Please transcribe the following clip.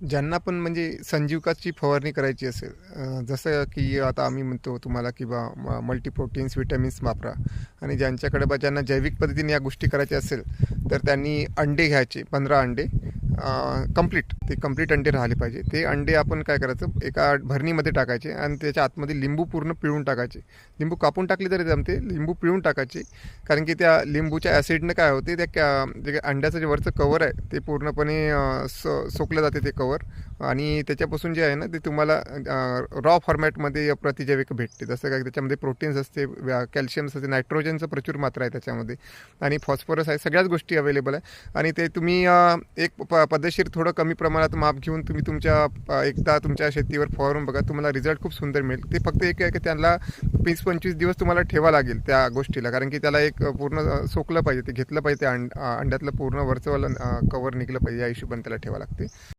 ज्यांना पण म्हणजे संजीवकाची फवारणी करायची असेल जसं की आता आम्ही म्हणतो तुम्हाला की बा मल्टीप्रोटीन्स विटॅमिन्स वापरा. आणि ज्यांच्याकडे बा ज्यांना जैविक पद्धतीने या गोष्टी करायच्या असेल तर त्यांनी अंडे घ्यायचे पंधरा अंडे. कंप्लीट ते कंप्लीट अंडे राहिले पाहिजे. ते अंडे आपण काय करायचं? एका भरणीमध्ये टाकायचे आणि त्याच्या आतमध्ये लिंबू पूर्ण पिळून टाकायचे. लिंबू कापून टाकले तरी जमते. लिंबू पिळून टाकायचे. कारण की त्या लिंबूच्या ॲसिडनं काय होते? त्या क्या जे अंड्याचं जे वरचं कवर आहे ते पूर्णपणे स सोकलं जाते ते कवर आणि त्याच्यापासून जे आहे ना ते तुम्हाला रॉ फॉर्मॅटमध्ये प्रतिजैविक भेटते. जसं काय त्याच्यामध्ये प्रोटीन्स असते कॅल्शियम्स असते नायट्रोजनचं प्रचूर मात्रा आहे त्याच्यामध्ये. आणि फॉस्फरस आहे सगळ्याच गोष्टी अवेलेबल आहे. आणि ते तुम्ही एक प पद्धतशीर थोडं कमी प्रमाणात माप घेऊन तुम्ही तुमच्या एकदा तुमच्या शेतीवर फवारून बघा तुम्हाला रिझल्ट खूप सुंदर मिळेल. ते फक्त एक आहे की त्यांना वीस पंचवीस दिवस तुम्हाला ठेवा लागेल त्या गोष्टीला. कारण की त्याला एक पूर्ण सोकलं पाहिजे ते घेतलं पाहिजे ते अंड अंड्यातलं पूर्ण वरचंवालं कवर निघलं पाहिजे या हिशोबाने त्याला ठेवा लागते.